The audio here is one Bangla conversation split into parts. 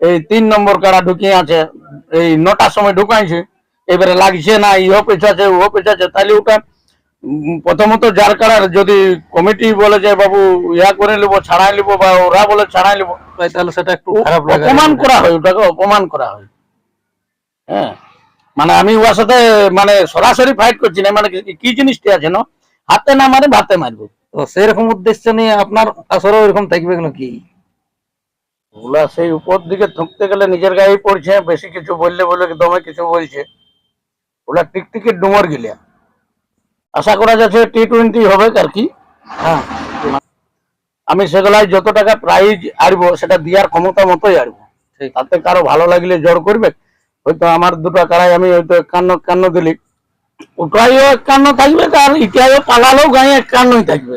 এই তিন নম্বর কাড়া ঢুকিয়ে আছে এই নটার সময় ঢুকাইছে এবারে লাগছে না ইহো পেছাছে ও পেছাছে তাহলে ওটা প্রথমত যার কাড়ার যদি কমিটি বলে যে বাবু ইয়া করে নেব ছাড়াই নেব বা ওরা বলে ছাড়াই নেব তাহলে সেটা একটু খারাপ লাগে। অপমান করা হয় ওটাকে অপমান করা হয়। হ্যাঁ? মানে আমি ওর সাথে মানে সরাসরি ফাইট করছি না মানে কি- কি জিনিসটি আছে না? হাতে না মারে ভাতে মারবো। তো সেরকম উদ্দেশ্য নিয়ে আপনার আসলে ওইরকম থাকবে নাকি? ওগুলা সেই উপর দিকে থুকতে গেলে নিজের গায়ে পড়ছে বেশি কিছু বললে বলে দমে কিছু বলছে। ওগুলা টিকটিকির ডুমর গিলা। আশা করা যাচ্ছে টি টোয়েন্টি হবে আর কি। হ্যাঁ। আমি সেগুলাই যত টাকা প্রাইজ আরবো সেটা দেওয়ার ক্ষমতা মতোই আরবো ঠিক। তাতে কারও ভালো লাগলে জোর করবে। হয়তো আমার দুটো কারাই আমি হয়তো একান্ন একান্ন দিলি। ওটাইও একান্ন থাকবে আর ইটাইও পালালেও গায়ে একান্নই থাকবে।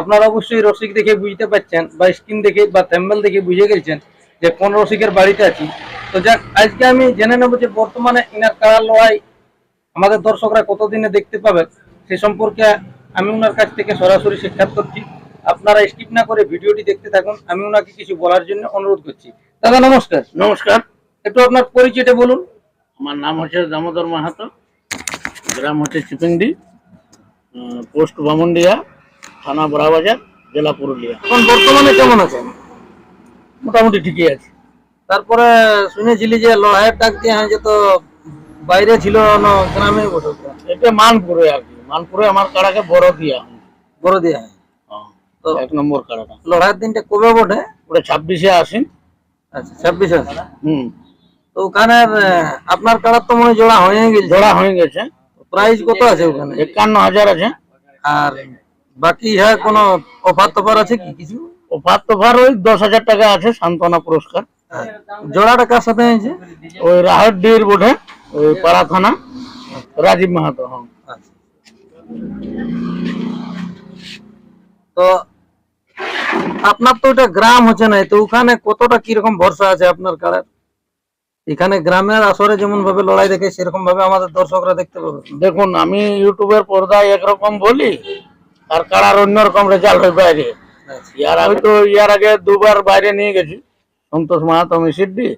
আপনারা অবশ্যই রসিক দেখে বুঝতে পারছেন বা স্ক্রিন দেখে বা থ্যাম্বেল দেখে বুঝে গেছেন যে কোন রসিকের বাড়িতে আছি। তো যাক আজকে আমি জেনে নেব যে বর্তমানে ইনার কারা লড়াই আমাদের দর্শকরা কতদিনে দেখতে পাবে সে সম্পর্কে আমি ওনার কাছ থেকে সরাসরি সাক্ষাৎ করছি। আপনারা স্কিপ না করে ভিডিওটি দেখতে থাকুন আমি ওনাকে কিছু বলার জন্য অনুরোধ করছি। দাদা নমস্কার। নমস্কার। একটু আপনার পরিচয়টা বলুন। আমার নাম হচ্ছে দামোদর মাহাতো গ্রাম হচ্ছে চিপিংডি পোস্ট বামুন্ডিয়া। থানা বড়াবাজার জেলা পুরুলিয়া। এখন বর্তমানে কেমন আছেন? মোটামুটি ঠিকই আছে। তারপরে শুনেছিলি যে লড়াইয়ের ডাক দিয়ে হ্যাঁ যে তো বাইরে ছিল না গ্রামে বসে এটা মানপুরে আর কি। মানপুরে আমার কাড়াকে বড় দিয়া বড় দিয়ে হ্যাঁ তো এক নম্বর কাড়াটা। লড়াইয়ের দিনটা কবে বটে? ওটা ছাব্বিশে আসেন আচ্ছা ছাব্বিশে হুম। তো ওখানে আপনার কারার তো মনে হয় জোড়া হয়ে গেছে। জোড়া হয়ে গেছে। প্রাইস কত আছে ওখানে? একান্ন হাজার আছে। আর বাকি হ্যাঁ কোনো অফার টফার আছে কি কিছু? অফার তো ভার ওই দশ হাজার টাকা আছে সান্ত্বনা পুরস্কার। জোড়াটা কার সাথে হয়েছে? ওই ডির বোধে ওই পাড়া থানা রাজীব মাহাতো হ্যাঁ। তো আপনার তো ওটা গ্রাম হচ্ছে না তো ওখানে কতটা কীরকম ভরসা আছে আপনার কারার এখানে গ্রামের আসরে যেমন ভাবে লড়াই দেখে সেরকম ভাবে আমাদের দর্শকরা দেখতে পাবে। দেখুন আমি ইউটিউবের পর্দায় একরকম বলি আর কারার অন্যরকম রেজাল্ট হয় বাইরে। ইয়ার আমি তো ইয়ার আগে দুবার বাইরে নিয়ে গেছি। সন্তোষ মাহাতো মিসিড্ডি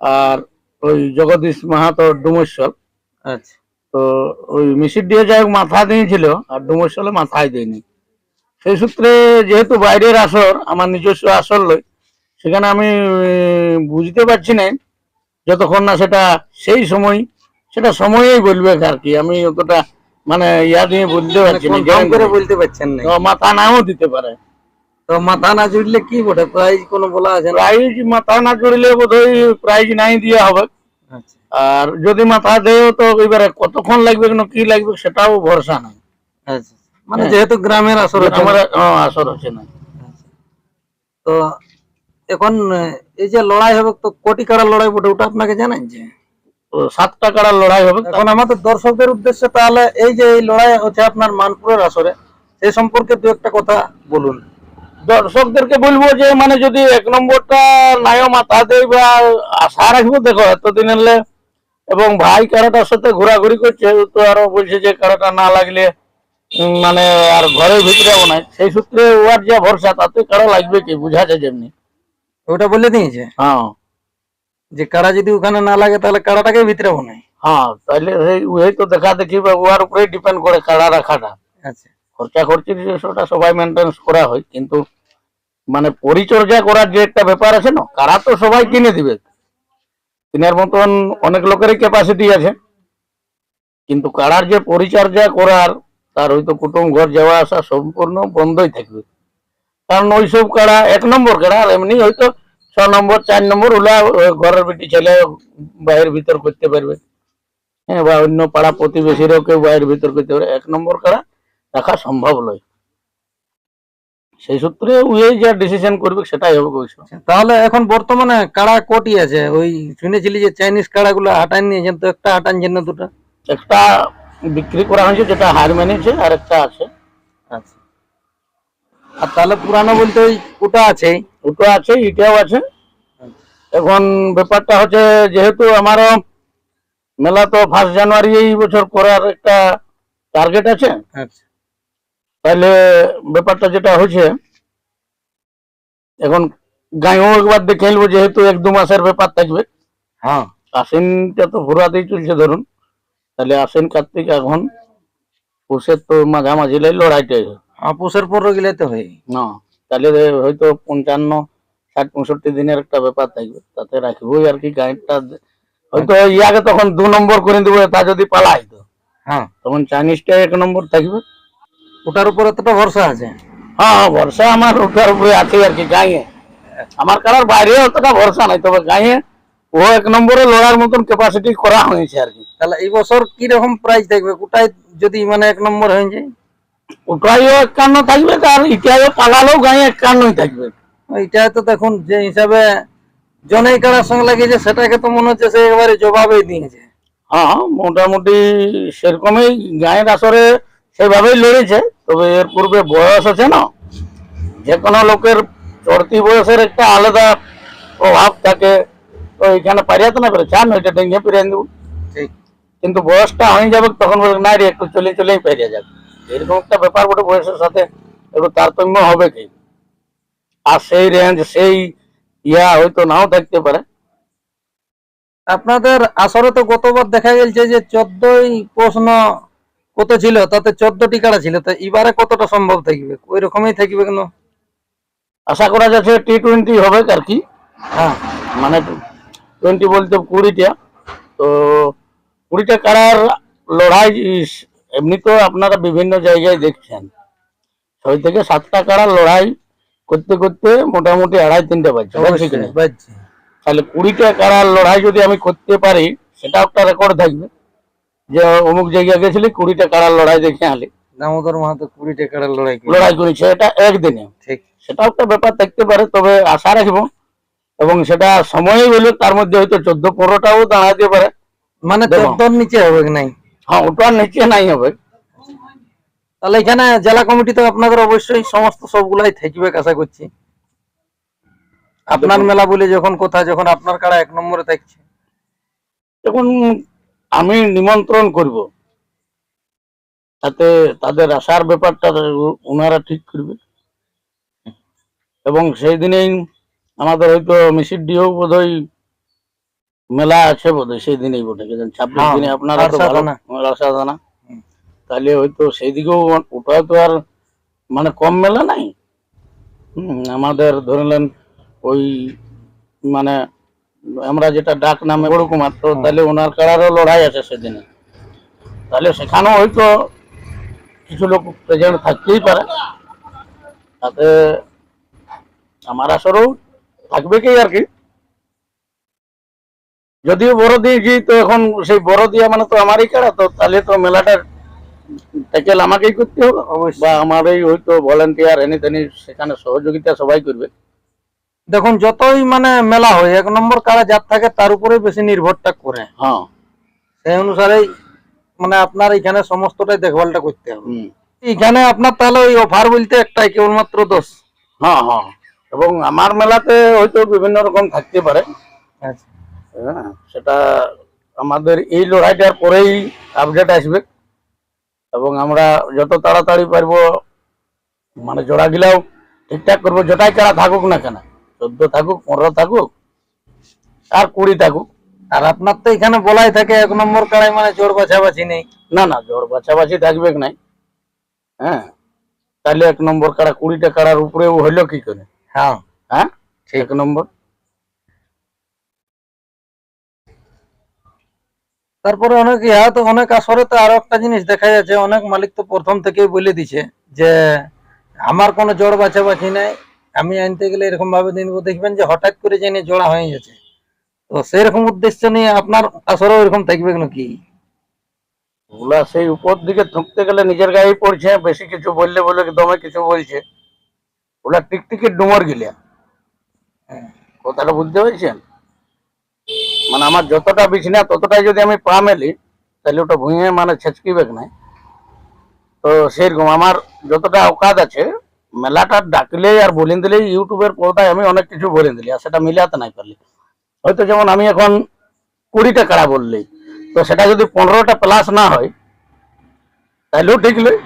আর ওই জগদীশ মাহাতো ডুমেশ্বর আচ্ছা। তো ওই মিসিড্ডি যাই হোক মাথা দিয়েছিল আর ডুমেশ্বরে মাথায় দেয়নি। সেই সূত্রে যেহেতু বাইরের আসর আমার নিজস্ব আসর লই সেখানে আমি বুঝতে পারছি না যতক্ষণ না সেটা সেই সময় সেটা সময়েই বলবে আর কি। আমি অতটা মানে ইয়া দিয়ে বলতে পারছি না কম করে বলতে পারছেন না। তো মাথা নাও দিতে পারে। তো মাথা না জুড়লে কি বটে? প্রাইজ কোনো বলা আছে প্রাইজ মাথা না জুড়লে বোধহয় প্রাইজ নাই দেওয়া হবে। আচ্ছা। আর যদি মাথা দেও তো এবারে কতক্ষণ লাগবে না কি লাগবে সেটাও ভরসা নাই। আচ্ছা। মানে যেহেতু গ্রামের আসর আমার হ্যাঁ, আসর হচ্ছে না। তো এখন এই যে লড়াই হবে তো কোটি কারা লড়াই বটে ওটা আপনাকে জানেন যে? লড়াই হবে। এখন আমাদের দর্শকদের উদ্দেশ্যে তাহলে এই যে এই লড়াই হচ্ছে আপনার মানপুরের আসরে সেই সম্পর্কে দু একটা কথা বলুন। দর্শকদেরকে বলব যে মানে যদি এক নম্বরটা নাইও মাথা দেয় বা আশা রাখব দেখো এতদিন এলে এবং ভাই কারাটার সাথে ঘোরাঘুরি করছে তো আরও বলছে যে কারাটা না লাগলে মানে আর ঘরের ভিতরে নাই সেই সূত্রে ওর যা ভরসা তাতে কারা লাগবে কি? বুঝা যায় যেমনি। ওটা বলে দিয়েছে? হ্যাঁ। যে কারা যদি ওখানে না লাগে তাহলে কারাটাকে ভিতরে বানায় হ্যাঁ তাহলে ওই তো দেখা দেখি বা ওর উপরেই ডিপেন্ড করে কারা রাখাটা। আচ্ছা। খরচা খরচির বিষয়টা সবাই মেনটেন্স করা হয় কিন্তু মানে পরিচর্যা করার যে একটা ব্যাপার আছে না কারা তো সবাই কিনে দিবে। কিনার মতন অনেক লোকেরই ক্যাপাসিটি আছে। কিন্তু কারার যে পরিচর্যা করার তার হয়তো কুটুম ঘর যাওয়া আসা সম্পূর্ণ বন্ধই থাকবে। কারণ ওইসব কারা এক নম্বর কারা আর এমনি হয়তো ছ নম্বর চার নম্বর ওলা ঘরের বেটি ছেলে বাইরের ভিতর করতে পারবে। হ্যাঁ বা অন্য পাড়া প্রতিবেশীরাও কেউ বাইরের ভিতর করতে পারবে। এক নম্বর কাড়া রাখা সম্ভব নয়। সেই সূত্রে ওই যা ডিসিশন করবে সেটাই হবে কইছো তাহলে এখন বর্তমানে কাড়া কোটি আছে? ওই শুনেছিলি যে চাইনিজ কাড়া গুলো হাটান নিয়েছেন তো একটা হাটানছেন না দুটো। একটা বিক্রি করা হয়েছে যেটা হার মেনেছে আর একটা আছে। আচ্ছা। আর তাহলে পুরানো বলতে ওই ওটা আছে। দুটো আছে এটাও আছে। এখন ব্যাপারটা হচ্ছে যেহেতু আমারও মেলা তো ফার্স্ট জানুয়ারি এই বছর করার একটা টার্গেট আছে। আচ্ছা। তাহলে ব্যাপারটা যেটা হয়েছে এখন গাঁয়েও একবার দেখে নেব যেহেতু এক দু মাসের ব্যাপার থাকবে। হ্যাঁ। আশ্বিনটা তো ঘোরাতেই চলছে ধরুন। তাহলে আশ্বিন কার্তিক এখন পুষের তো মাঝামাঝি লাই লড়াইটাই হয়। আপুসের পর গেলে তো হয় না তাহলে হয়তো পঞ্চান্ন ষাট পঁয়ষট্টি দিনের একটা ব্যাপার থাকবে তাতে রাখবোই আর কি গাইডটা হয়তো ইয়াকে তখন দু নম্বর করে দেবো তা যদি পালাই তো। হ্যাঁ। তখন চাইনিজটা এক নম্বর থাকবে। ওটার উপর এতটা ভরসা আছে? হ্যাঁ ভরসা আমার ওটার উপরে আছে আর কি গাঁয়ে। আমার কারার বাইরে অতটা ভরসা নাই তবে গাঁয়ে ও এক নম্বরে লড়ার মতন ক্যাপাসিটি করা হয়েছে আর কি। তাহলে এই বছর কি রকম প্রাইস থাকবে? ওটাই যদি মানে এক নম্বর হয়ে যায়? ওটাইও একান্ন থাকবে আর ইটাইও পালালেও গাঁয়ে একান্নই থাকবে। এইটা তো দেখুন যে হিসাবে জনেই কাড়ার সঙ্গে লাগিয়েছে সেটাকে তো মনে হচ্ছে সে একেবারে জবাবই দিয়েছে। হ্যাঁ মোটামুটি সেরকমই গায়ের আসরে সেভাবেই লড়েছে তবে এর পূর্বে বয়স আছে না? যে কোনো লোকের চড়তি বয়সের একটা আলাদা প্রভাব থাকে। তো এখানে পারিয়া তো না পেরে চান ওইটা ডেঙ্গে পেরিয়ে দেবো কিন্তু বয়সটা হয়ে যাবে তখন বলবে না রে একটু চলে চলেই পেরিয়ে যাবে। এরকম একটা ব্যাপার বটে বয়সের সাথে একটু তারতম্য হবে কি? আর সেই রেঞ্জ সেই ইয়া হয়তো নাও থাকতে পারে। আপনাদের আসরে তো গতবার দেখা গেছে যে চোদ্দই প্রশ্ন কত ছিল? তাতে চোদ্দটি কাড়া ছিল? তো এবারে কতটা সম্ভব থাকবে? ওই রকমই থাকবে কেন? আশা করা যাচ্ছে টি টোয়েন্টি হবে আর কি। হ্যাঁ। মানে টোয়েন্টি বলতে কুড়িটা। তো কুড়িটা কারার লড়াই এমনি তো আপনারা বিভিন্ন জায়গায় দেখছেন। ছয় থেকে সাতটা কারার লড়াই করতে করতে মোটামুটি আড়াই তিনটে বাজছে। তাহলে কুড়িটা কারার লড়াই যদি আমি করতে পারি সেটা একটা রেকর্ড থাকবে। যে অমুক জায়গায় গেছিলি কুড়িটা কারার লড়াই দেখে আলি দামোদর মাহাতো কুড়িটা কাড়ার লড়াই লড়াই করেছে এটা একদিনে। ঠিক। সেটাও একটা ব্যাপার থাকতে পারে তবে আশা রাখব এবং সেটা সময়ই হলে তার মধ্যে হয়তো চোদ্দ পনেরোটাও দাঁড়াতে পারে। মানে। নিচে হবে নাই? হ্যাঁ ওটার নিচে নাই হবে। তাহলে এখানে জেলা কমিটি তো আপনাদের অবশ্যই সমস্ত সবগুলাই থাকবে আশা করছি। আপনার মেলা বলে যখন কথা যখন আপনার কাড়া এক নম্বরে থাকছে। এখন আমি নিমন্ত্রণ করব তাতে তাদের আসার ব্যাপারটা ওনারা ঠিক করবে। এবং সেই দিনেই আমাদের হয়তো মিসির ডিও বোধহয় মেলা আছে বোধহয় সেই দিনেই বটে ছাব্বিশ হ্যাঁ, দিনে আপনারা তো ভালো। তাহলে হয়তো সেই দিকেও ওটা তো আর মানে কম মেলা নাই। আমাদের ধরলেন ওই মানে আমরা যেটা ডাক নামে বড় কুমার তো তাহলে ওনার কারারও লড়াই আছে সেদিনে। তাহলে সেখানেও হয়তো কিছু লোক প্রেজেন্ট থাকতেই পারে। তাতে আমার আসরেও থাকবে কি আর কি। যদিও বড় দিয়েছি তো এখন সেই বড় দিয়া মানে তো আমারই কারা তো তাহলে তো মেলাটা ট্যাকেল আমাকেই করতে হবে। অবশ্যই। বা আমারই হয়তো ভলেন্টিয়ার এনে তেনি সেখানে সহযোগিতা সবাই করবে। দেখুন যতই মানে মেলা হয় এক নম্বর কারা যার থাকে তার উপরে বেশি নির্ভরটা করে। হ্যাঁ। সেই অনুসারেই মানে আপনার এখানে সমস্তটাই দেখভালটা করতে হবে। এখানে আপনার তাহলে ওই অফার বলতে একটাই কেবলমাত্র দোষ হ্যাঁ হ্যাঁ। এবং আমার মেলাতে হয়তো বিভিন্ন রকম থাকতে পারে। আচ্ছা। হ্যাঁ। সেটা আমাদের এই লড়াইটার পরেই আপডেট আসবে। এবং আমরা যত তাড়াতাড়ি পারব মানে জোড়া গিলাও ঠিকঠাক করব যেটাই কারা থাকুক না কেন। চোদ্দ থাকুক পনেরো থাকুক আর কুড়ি থাকুক। আর আপনার তো এখানে বলাই থাকে এক নম্বর কাড়াই মানে জোর বাছাবাছি নেই। না না জোর বাছাবাছি থাকবে কি নাই? হ্যাঁ। তাহলে এক নম্বর কাড়া কুড়িটা কাড়ার উপরেও হইল কি করে? হ্যাঁ। হ্যাঁ? এক নম্বর। তারপরে অনেক ইহা তো অনেক আসরে তো আরও একটা জিনিস দেখা যাচ্ছে অনেক মালিক তো প্রথম থেকেই বলে দিছে যে আমার কোনো জোড় বাছাবাছি নাই আমি আনতে গেলে এরকম ভাবে দিন দেখবেন যে হঠাৎ করে জেনে জোড়া হয়ে গেছে তো সেরকম উদ্দেশ্য নিয়ে আপনার আসরেও এরকম থাকবে কেন কি ওগুলা সেই উপর দিকে থুকতে গেলে নিজের গায়ে পড়ছে বেশি কিছু বললে বলে দমে কিছু বলছে। ওটা টিকটিকির ডুমর গিলিয়া কথাটা বুঝতে পেরেছেন? মানে আমার যতটা বিছনা ততটাই যদি আমি পা মেলি তাহলে ওটা ভুঁয়ে মানে ছেচকিবে না তো সেরকম আমার যতটা অকাত আছে মেলাটা ডাকলেই আর বলেন দিলেই ইউটিউবের পর্দায় আমি অনেক কিছু বলে দিলি আর সেটা মিলাতে নাই পারলি হয়তো যেমন আমি এখন কুড়িটা কাড়া বললি তো সেটা যদি পনেরোটা প্লাস না হয় তাহলেও ঠিক লই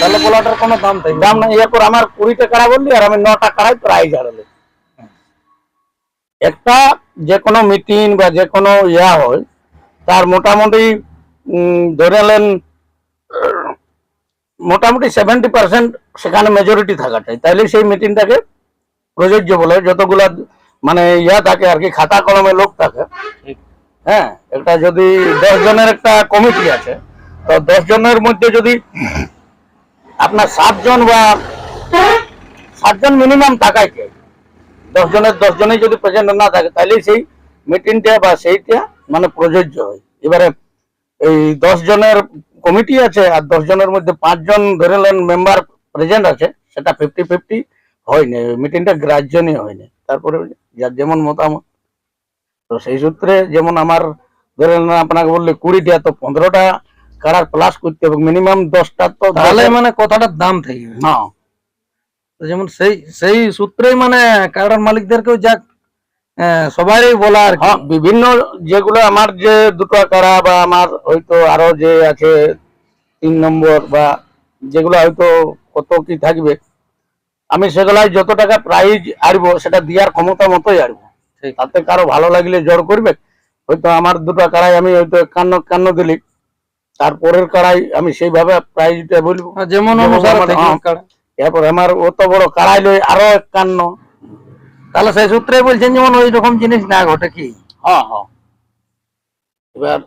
তাহলে বলাটার কোনো দাম থাকবে দাম না এরপর আমার কুড়িটা কাড়া বললি আর আমি নটা কাড়াই প্রাইজ হারালি একটা যে কোনো মিটিং বা যে কোনো ইয়া হয় তার মোটামুটি ধরে নেন মোটামুটি সেভেন্টি পার্সেন্ট সেখানে মেজরিটি থাকা চাই তাইলে সেই মিটিংটাকে প্রযোজ্য বলে যতগুলা মানে ইয়া থাকে আর কি খাতা কলমে লোক থাকে। হ্যাঁ একটা যদি দশ জনের একটা কমিটি আছে তো দশ জনের মধ্যে যদি আপনার সাতজন বা সাতজন মিনিমাম থাকায় কে দশ জনের দশ জনে যদি প্রেজেন্ট না থাকে তাহলে সেই মিটিংটা বা সেইটা মানে প্রযোজ্য হয়। এবারে এই দশ জনের কমিটি আছে আর দশ জনের মধ্যে পাঁচজন ধরে নেন মেম্বার প্রেজেন্ট আছে সেটা ফিফটি ফিফটি হয়নি মিটিংটা গ্রাহ্য নিয়ে হয়নি তারপরে যার যেমন মতামত। তো সেই সূত্রে যেমন আমার ধরে নেন আপনাকে বললে কুড়িটা তো পনেরোটা কারার প্লাস করতে হবে। মিনিমাম দশটা তো তাহলে মানে কথাটার দাম হ্যাঁ তো যেমন সেই সেই সূত্রেই মানে কার্ডার মালিকদেরকেও যাক আহ, সবারই বলা আর হ্যাঁ বিভিন্ন যেগুলো আমার যে দুটো কারা বা আমার হয়তো আরও যে আছে তিন নম্বর বা যেগুলো হয়তো কত কি থাকবে আমি সেগুলাই যত টাকা প্রাইজ আরবো সেটা দেওয়ার ক্ষমতা মতোই ঠিক। তাতে কারও ভালো লাগলে জোর করবে। হয়তো আমার দুটো কাড়াই আমি হয়তো একান্ন একান্ন দিলি তারপরের কাড়াই আমি সেইভাবে প্রাইজটা বলব। যেমন যেমন অনুসারে এরপর আমার অত বড় কাড়াই লই আরও একান্ন। তাহলে সেই সূত্রে বলছেন যেমন ওই রকম জিনিস না ঘটে কি? হ্যাঁ হ্যাঁ। এবার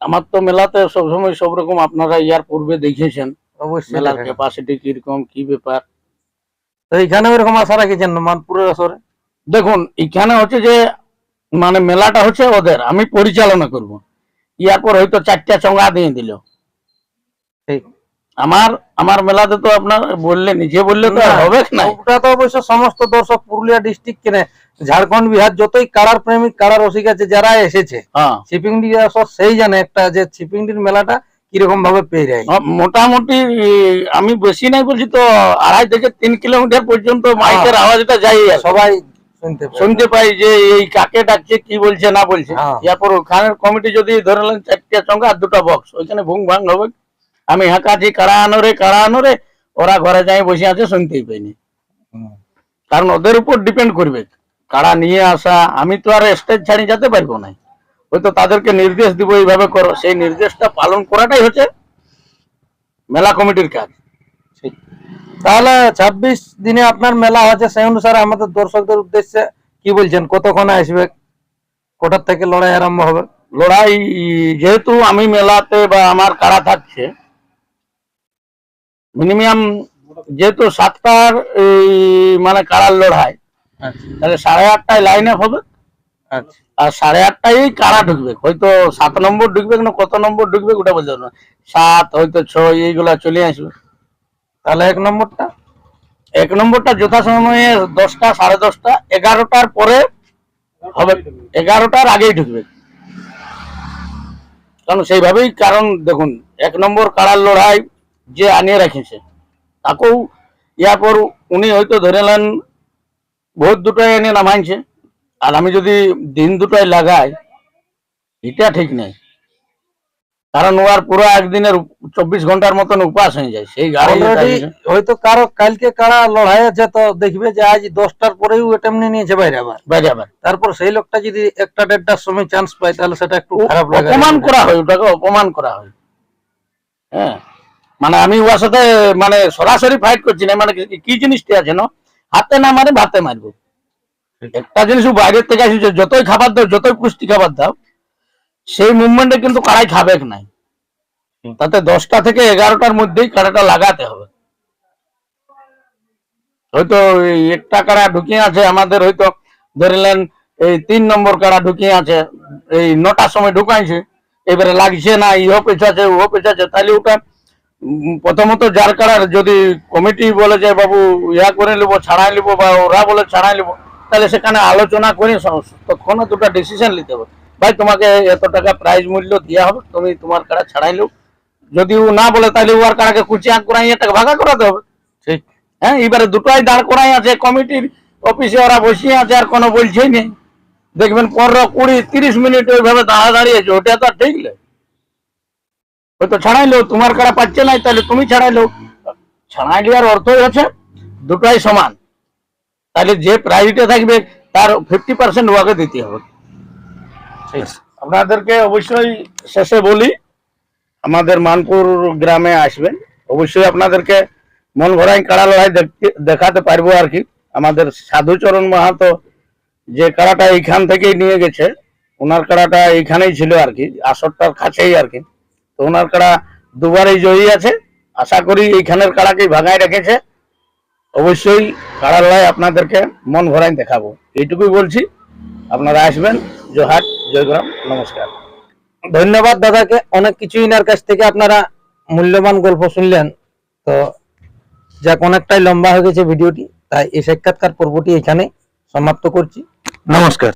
আমার তো মেলাতে সবসময় সব রকম আপনারা ইয়ার পূর্বে দেখেছেন। অবশ্যই মেলার ক্যাপাসিটি কীরকম কি ব্যাপার? তো এখানে ওইরকম আশা রাখেছেন মানপুরের আসরে? দেখুন এখানে হচ্ছে যে মানে মেলাটা হচ্ছে ওদের আমি পরিচালনা করব। ইয়ার পর হয়তো চারটা চঙ্গা দিয়ে দিল। ঠিক। আমার আমার মেলাতে তো আপনার বললে নিজে বললে তো হবে না। ওটা তো অবশ্য সমস্ত দর্শক পুরুলিয়া ডিস্ট্রিক্ট কেনে। ঝাড়খণ্ড বিহার যতই কারার প্রেমিক কারার রসিক আছে যারা এসেছে হ্যাঁ। চিপিংডি আসর সেই জানে একটা যে চিপিংডির মেলাটা কীরকম ভাবে পেয়ে যায়। হ্যাঁ, মোটামুটি আমি বেশি নাই বলছি তো আড়াই থেকে তিন কিলোমিটার পর্যন্ত মাইকের আওয়াজটা যাই সবাই শুনতে শুনতে পাই যে এই কাকে ডাকছে কি বলছে না বলছে। হ্যাঁ। এরপর ওখানের কমিটি যদি ধরে নেন চারটে চঙ্গা আর দুটো বক্স ওইখানে ভুং ভাং হবে। আমি হাঁকাছি কারা আনো রে কাড়া আনো রে? ওরা ঘরে যাই বসে আছে শুনতেই পাইনি। কারণ ওদের উপর ডিপেন্ড করবে। কারা নিয়ে আসা আমি তো আর স্টেজ ছাড়ি যেতে পারব না। হয়তো তাদেরকে নির্দেশ দিব এইভাবে করো। সেই নির্দেশটা পালন করাটাই হচ্ছে মেলা কমিটির কাজ। ঠিক। তাহলে ছাব্বিশ দিনে আপনার মেলা হচ্ছে সেই অনুসারে আমাদের দর্শকদের উদ্দেশ্যে কি বলছেন? কতক্ষণে আসবে? কোটার থেকে লড়াই আরম্ভ হবে? লড়াই যেহেতু আমি মেলাতে বা আমার কারা থাকছে মিনিমাম যেহেতু সাতটার এই মানে কারার লড়াই আচ্ছা। তাহলে সাড়ে আটটায় লাইন আপ হবে। আচ্ছা। আর সাড়ে আটটায় কারা ঢুকবে? হয়তো সাত নম্বর ঢুকবে না কত নম্বর ঢুকবে ওটা বলতে পারব না। সাত হয়তো ছয় এইগুলা চলে আসবে। তাহলে এক নম্বরটা? এক নম্বরটা যথাসময়ে দশটা সাড়ে দশটা এগারোটার পরে হবে। এগারোটার আগেই ঢুকবে। কারণ সেইভাবেই কারণ দেখুন এক নম্বর কাড়ার লড়াই যে আনিয়ে রেখেছে। তাকেও ইয়ার পর উনি হয়তো ধরে নেন ভোট দুটোই এনে নামাইছে। আর আমি যদি দিন দুটোই লাগাই এটা ঠিক নেই। কারণ ও আর পুরো একদিনের চব্বিশ ঘণ্টার মতন উপাস হয়ে যায়। সেই গাড়ি হয়তো কারও কালকে কারা লড়াই আছে তো দেখবে যে আজ দশটার পরেই ওটা নিয়ে নিয়েছে বাইরে আবার বাইরে আবার তারপর সেই লোকটা যদি একটা দেড়টার সময় চান্স পায় তাহলে সেটা একটু খারাপ লাগে অপমান করা হয় ওটাকে অপমান করা হয়। হ্যাঁ। মানে আমি ওর সাথে মানে সরাসরি ফাইট করছি না মানে কি- জিনিসটা আছে না হাতে না মারে ভাতে মারবো। একটা জিনিস বাইরের থেকে আসছে যতই খাবার দাও যতই পুষ্টি খাবার দাও সেই মুভমেন্টে কিন্তু কাড়াই খাবে নাই? তাতে দশটা থেকে এগারোটার মধ্যেই কাড়াটা লাগাতে হবে। হয়তো একটা কাড়া ঢুকিয়ে আছে আমাদের হয়তো ধরলেন এই তিন নম্বর কাড়া ঢুকিয়ে আছে এই নটার সময় ঢুকাইছে এবারে লাগছে না ইহো পেছাছে ও পেছাছে তাহলে ওটা প্রথমত যার কাড়ার যদি কমিটি বলে যে, বাবু ইয়া করে নেব, ছাড়াই নেব বা ওরা বলে ছাড়াই নেব, তাহলে সেখানে আলোচনা করে তৎক্ষণাৎ দুটা ডিসিশন নিতে হবে। ভাই, তোমাকে এত টাকা প্রাইজ মূল্য দেওয়া হবে, তুমি তোমার কারা ছাড়াই লো যদি ও না বলে, তাহলে ওর কাড়াকে কুচিয়া করাইয়ে টাকা ভাগা করাতে হবে। ঠিক। হ্যাঁ এবারে দুটোই দাঁড় করাই আছে, কমিটির অফিসে ওরা বসিয়ে আছে, আর কোনো বলছেই নেই। দেখবেন পনেরো, কুড়ি, তিরিশ মিনিট ওইভাবে দাঁড়া দাঁড়িয়েছে ওটা তো ঠিক নয় ওই তো ছাড়াইলো, তোমার কারা পাচ্ছে নাই, তাহলে তুমি ছাড়াইলো। ছাড়াই দেওয়ার অর্থই হচ্ছে দুটোই সমান। তাহলে যে প্রাইভেটে থাকবে, তার ফিফটি পার্সেন্ট ওয়াকে দিতে হবে। আপনাদেরকে অবশ্যই শেষে বলি, আমাদের মানপুর গ্রামে আসবেন। অবশ্যই আপনাদেরকে মন ভরাই কাড়া লড়াই দেখতে- পারব আর কি। আমাদের সাধুচরণ মাহাতো যে কাড়াটা এইখান থেকেই নিয়ে গেছে, ওনার কাড়াটা এইখানেই ছিল আর কি, আসরটার কাছেই আর কি। ওনার কাড়া দুবারই জয়ী আছে। আশা করি এইখানের কাড়াকেই ভাগায় রেখেছে। অবশ্যই কাড়া লড়াই আপনাদেরকে মন ভরাই দেখাবো। এইটুকুই বলছি। আপনারা আসবেন। জোহার জয়গ্রাম নমস্কার। ধন্যবাদ দাদাকে। অনেক কিছু ইনার কাছ থেকে আপনারা মূল্যবান গল্প শুনলেন। তো যাক অনেকটাই লম্বা হয়ে গেছে ভিডিওটি। তাই এই সাক্ষাৎকার পর্বটি এখানে সমাপ্ত করছি। নমস্কার।